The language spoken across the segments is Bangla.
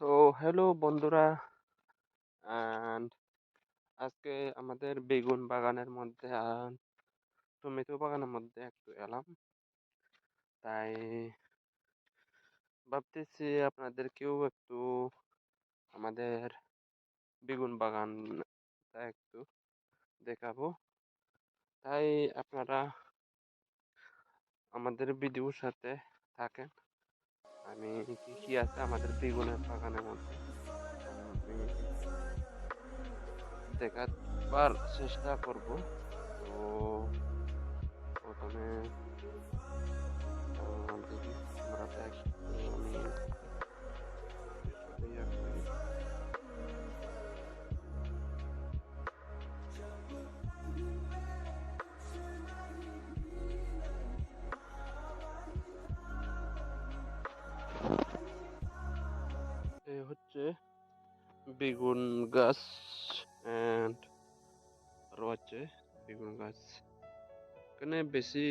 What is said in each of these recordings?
তো হ্যালো বন্ধুরা। অ্যান্ড আজকে আমাদের বেগুন বাগানের মধ্যে টমেটো বাগানের মধ্যে একটু এলাম। তাই ভাবতেছি আপনাদেরকেও একটু আমাদের বেগুন বাগানটা একটু দেখাবো। তাই আপনারা আমাদের ভিডিওর সাথে থাকেন। আমি কি কি আছে আমাদের বেগুনের বাগানের মধ্যে? আমি দেখাবার চেষ্টা করব। তো প্রথমে বেগুন গাছ অ্যান্ড আরও আছে বেগুন গাছ। এখানে বেশি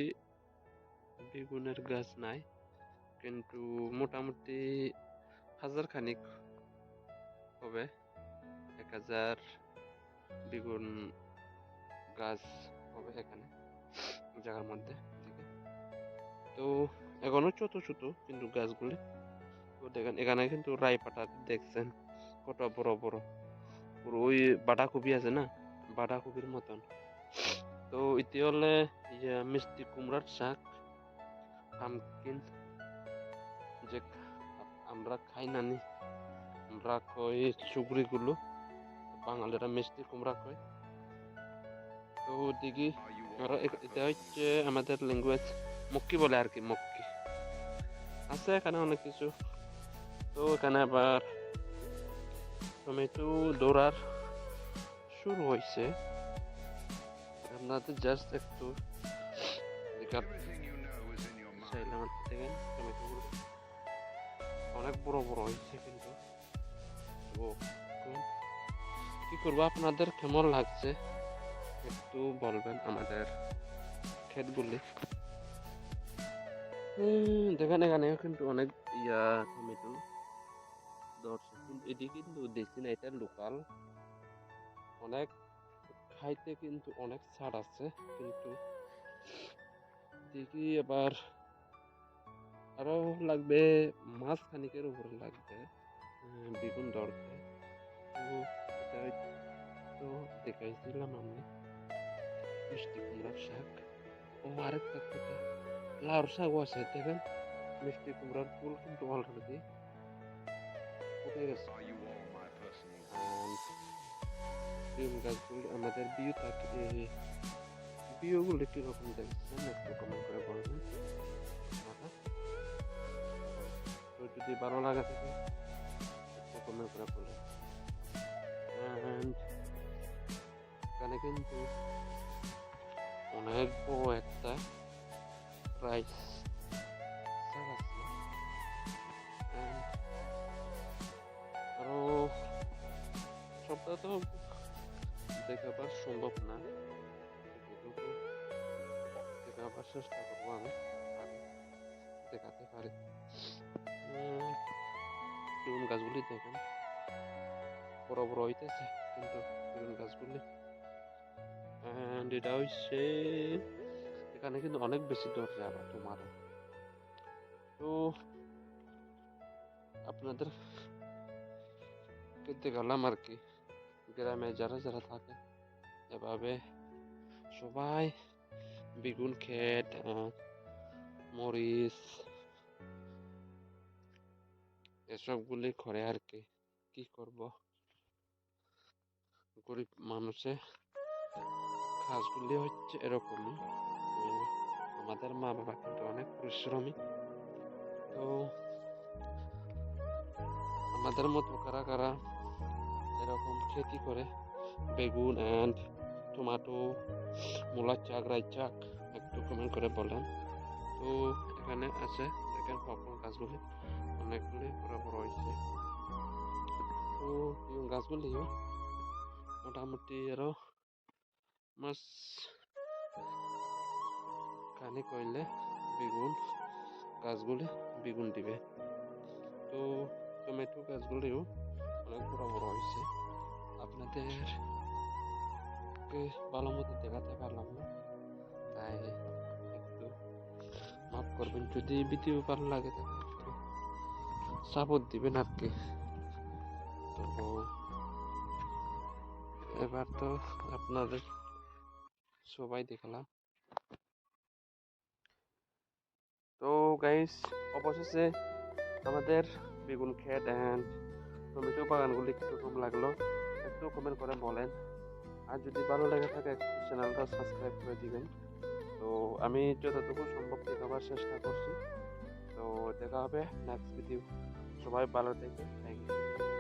বেগুনের গাছ নাই, কিন্তু মোটামুটি হাজার খানিক হবে, এক হাজার বেগুন গাছ হবে এখানে, জায়গার মধ্যে তো এখনও ছোট ছোট কিন্তু গাছগুলি। তো দেখেন, এখানে কিন্তু রাই পাতা দেখছেন। কত বড় বড়। পুরো ওই বাঁধাকপি আছে না? বাঁধাকপির মতন। তো এটি হলে ইয়ে মিষ্টি কুমড়ার শাক পামকিন যে আমরা খাই নানি আমরা কই চুগড়িগুলো বাঙালিরা মিষ্টি কুমড়া কয়। তো দেখি আরও এটা হচ্ছে আমাদের ল্যাঙ্গুয়েজ মক্কি বলে আর কি, মক্কি। আছে এখানে অনেক কিছু। তো এখানে আবার টমেটো দৌড়ার শুরু হয়েছে। আপনাদের জাস্ট একটু অনেক বড় বড় হয়েছে কিন্তু। কি করব, আপনাদের কেমন লাগছে? একটু বলবেন আমাদের ক্ষেতগুলি। দেখেন এখানে কিন্তু অনেক ইয়া টমেটো ধরছে এটি কিন্তু দেশি না এটা লোকাল। অনেক খাইতে কিন্তু অনেক ছাড় আছে, কিন্তু দেখি এবার আরও লাগবে মাছ খানিকের উপরে লাগবে বেগুন দরকার। তো দেখাইছিলাম আমি, মিষ্টি কুমড়ার শাক। ও, আরেকটা লাউর শাকও আছে, দেখেন, মিষ্টি কুমড়ার ফুল কিন্তু অলরেডি উঠে গেছে And বেগুন গাছগুলি আমাদের বিয়ে থাকে বিয়েগুলি কীরকম দেখছেন একটু কমেন্ট করে বলবেন যদি ভালো লাগা থাকে একটু কমেন্ট করে বলবেন এখানে কিন্তু অনেক বড় একটা রাইস সবটা তো দেখাবার সম্ভব না। যতটুকু দেখাবার চেষ্টা করব আমি দেখাতে পারি। বেগুন গাছগুলি দেখেন, বড় বড় হইতেছে, কিন্তু বেগুন গাছগুলি অ্যান্ড এটা হচ্ছে এখানে কিন্তু অনেক বেশি দরজা আবার তোমার। তো আপনাদের দেখালাম আর কি। গ্রামে যারা যারা থাকে, এভাবে সবাই বেগুন ক্ষেত মরিচ, এসবগুলি করে আর কি। কি করব? গরিব মানুষে কাজগুলি হচ্ছে এরকমই। আমাদের মা বাবা কিন্তু অনেক পরিশ্রমী। তো আমাদের মতো কারা কারা এরকম খেতি করে বেগুন, অ্যান্ড টমাটো, মূলার চাক রাই চাক, একটু কমেন্ট করে বলেন। তো এখানে আছে, দেখেন পপকর্ন গাছগুলি অনেকগুলি বড় বড় হয়েছে। তো এই গাছগুলিও মোটামুটি আরও মাস খানি কইলে বেগুন গাছগুলি বেগুন দিবে। তো টমেটো গাছগুলিও অনেক বড় বড় হয়েছে। আপনাদের ভালো মতো দেখাতে পারলাম না। তাই একটু মাফ করবেন, যদি ভিডিও ভালো লাগে তাহলে একটু সাপোর্ট দিবেন কি। তো এবার তো আপনাদের সবাই দেখলাম। তো গাইস অবশেষে আমাদের বেগুন ক্ষেত অ্যান্ড টমেটো বাগানগুলি কীরকম লাগল একটু কমেন্ট করে বলেন। আর যদি ভালো লেগে থাকে চ্যানেলটা সাবস্ক্রাইব করে দিবেন। তো আমি যতটুকু সম্ভব দেখাবার চেষ্টা করছি। তো দেখা হবে নেক্সট ভিডিও সবাই ভালো থেকে থ্যাংক ইউ